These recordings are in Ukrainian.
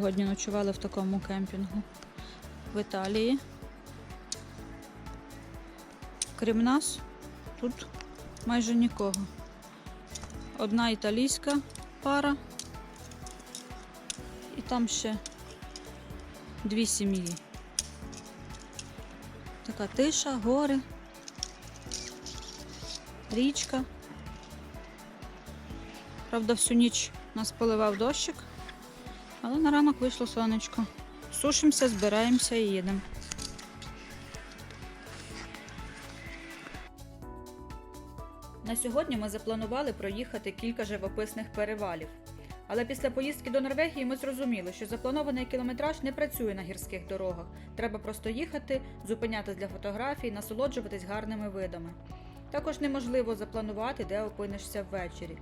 Сьогодні ночували в такому кемпінгу в Італії. Крім нас, тут майже нікого. Одна італійська пара. І там ще дві сім'ї. Така тиша, гори, річка. Правда, всю ніч нас поливав дощик, але на ранок вийшло сонечко. Сушимося, збираємося і їдемо. На сьогодні ми запланували проїхати кілька живописних перевалів. Але після поїздки до Норвегії ми зрозуміли, що запланований кілометраж не працює на гірських дорогах. Треба просто їхати, зупинятись для фотографій, насолоджуватись гарними видами. Також неможливо запланувати, де опинишся ввечері.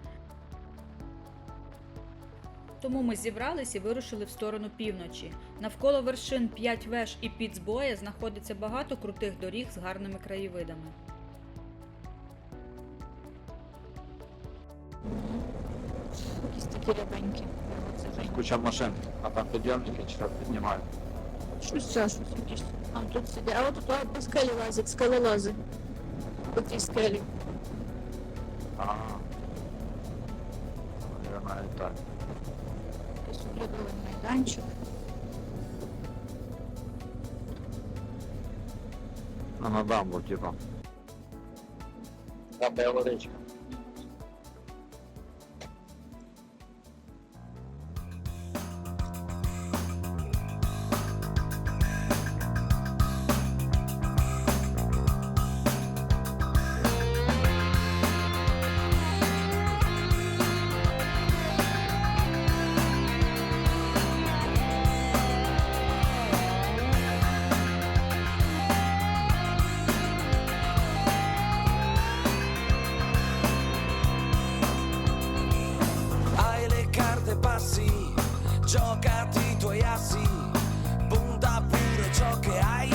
Тому ми зібрались і вирушили в сторону півночі. Навколо вершин 5 веж і Піцбоя знаходиться багато крутих доріг з гарними краєвидами. Якісь такі рябенькі. Куча машин, а там підйомники що піднімають. Щось це, щось якісь. А тут сидять. А от тут по скелі лазять, скелелази. По цій скелі. А. Я навіть так. Оглядовий майданчик. На дамбу, типа. Там де водичка. Giocati i tuoi assi, punta pure ciò che hai,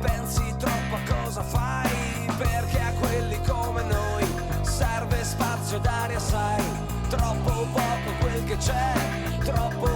pensi troppo a cosa fai, perché a quelli come noi serve spazio ed aria, sai, troppo poco quel che c'è, troppo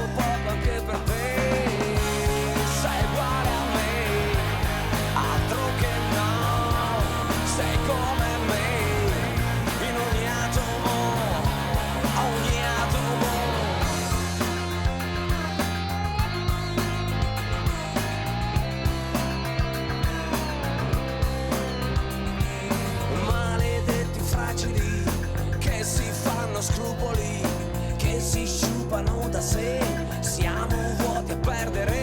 da sé siamo vuoti a perdere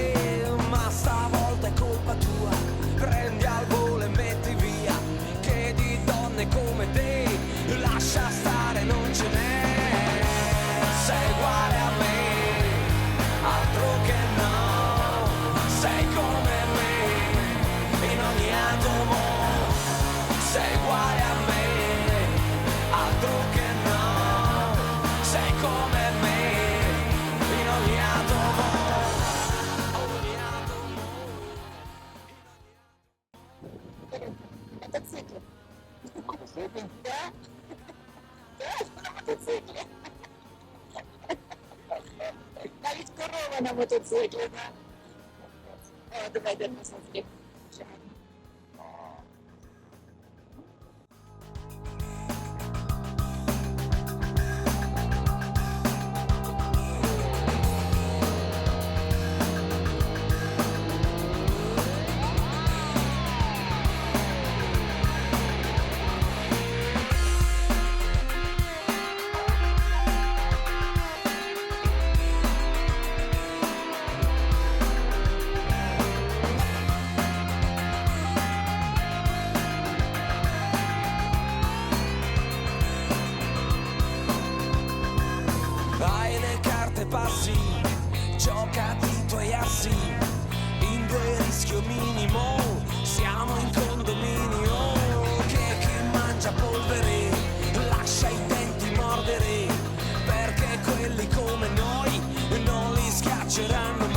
そういう動画をアドバイザーにさせて minimo, siamo in condominio, che chi mangia polvere lascia i denti mordere, perché quelli come noi non li schiacceranno mai,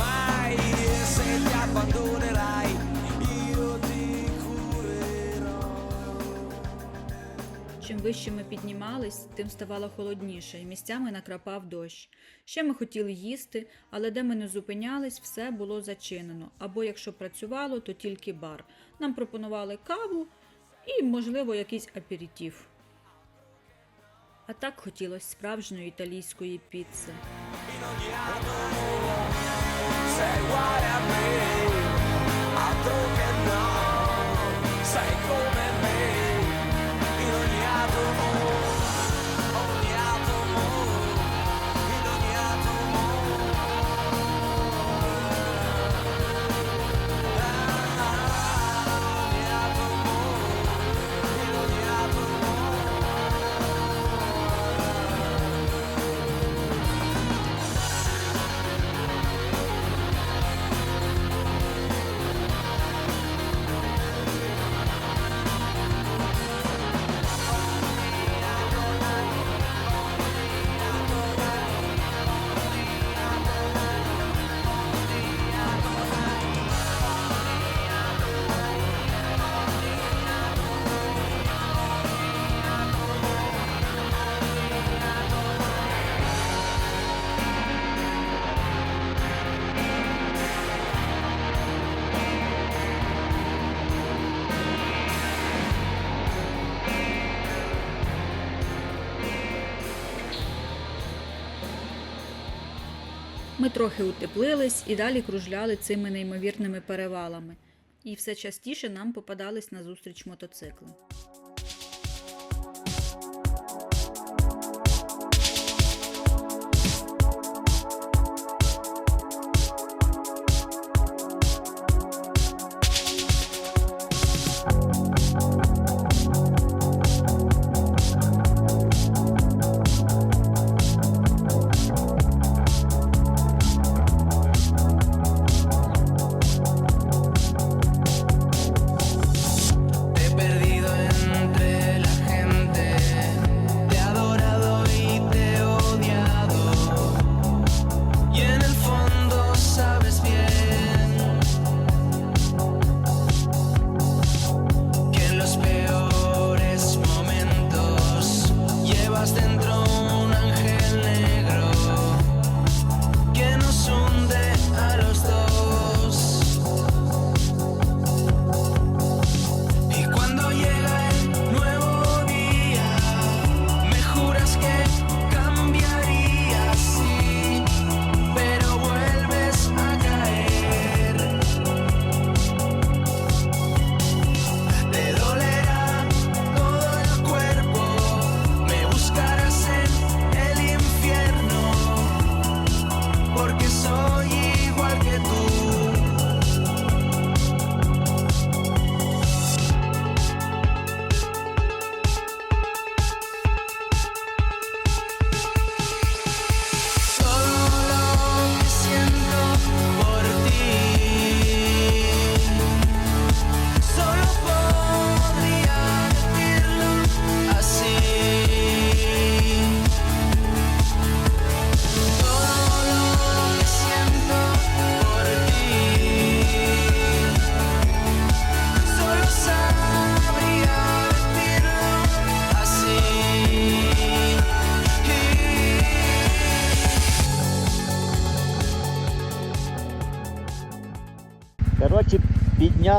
Чим вище ми піднімались, тим ставало холодніше, і місцями накрапав дощ. Ще ми хотіли їсти, але де ми не зупинялись, все було зачинено. Або якщо працювало, то тільки бар. Нам пропонували каву і, можливо, якийсь аперитив. А так хотілося справжньої італійської піци. sei uguale a me, Ми трохи утеплились і далі кружляли цими неймовірними перевалами. І все частіше нам попадались назустріч мотоцикли.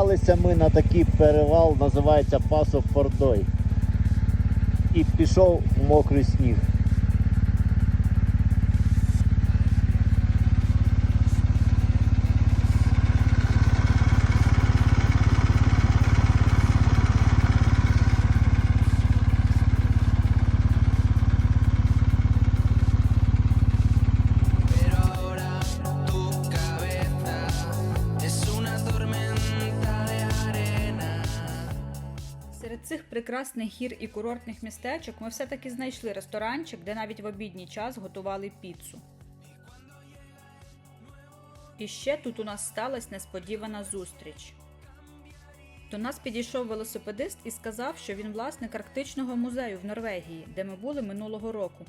Піднялися ми на такий перевал, називається Пасо Фордой. І пішов мокрий сніг. Прекрасних гір і курортних містечок ми все-таки знайшли ресторанчик, де навіть в обідній час готували піцу. І ще тут у нас сталася несподівана зустріч. До нас підійшов велосипедист і сказав, що він власник Арктичного музею в Норвегії, де ми були минулого року.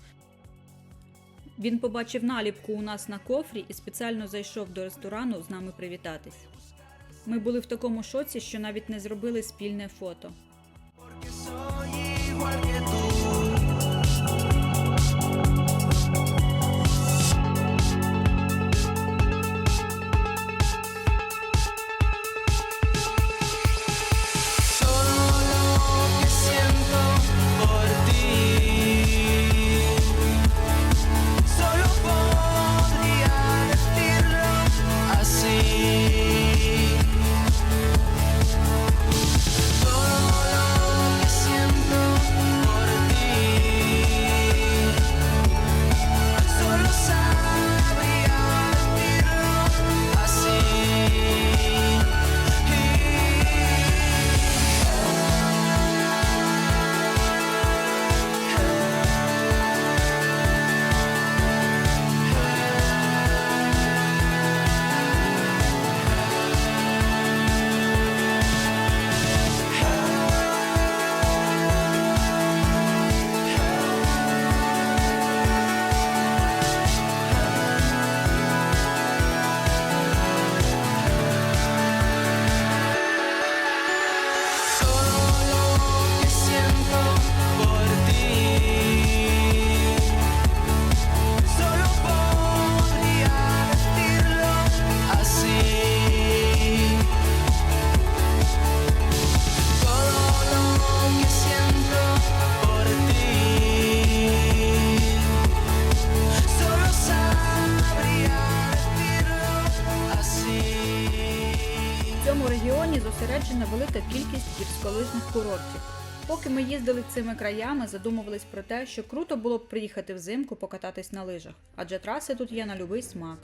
Він побачив наліпку у нас на кофрі і спеціально зайшов до ресторану з нами привітатись. Ми були в такому шоці, що навіть не зробили спільне фото. зосереджена велика кількість гірськолижних курортів. Поки ми їздили цими краями, задумувались про те, що круто було б приїхати взимку покататись на лижах, адже траси тут є на любий смак.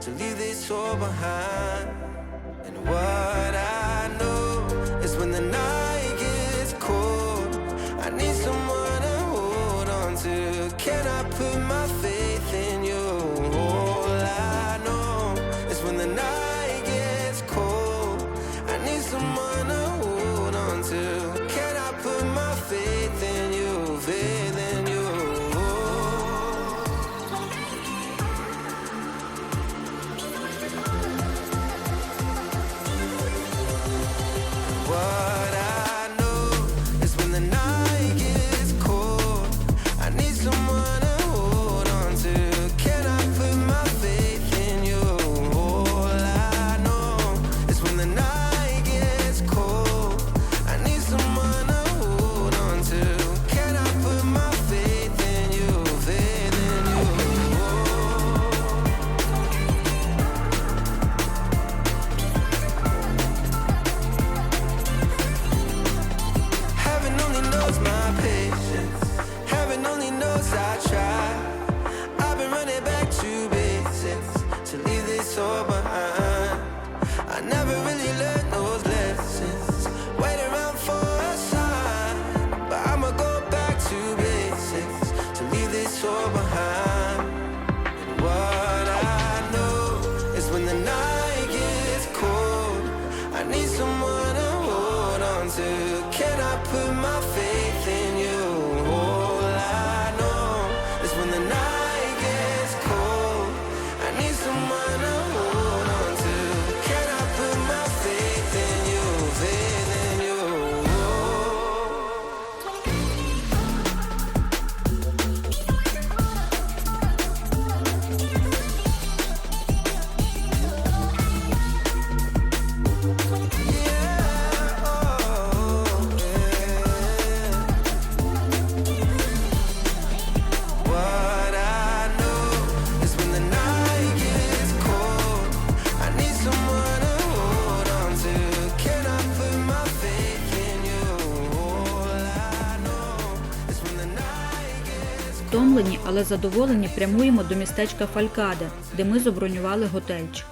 to leave this all behind What I know is when the night але задоволені прямуємо до містечка Фалькада, де ми забронювали готельчик.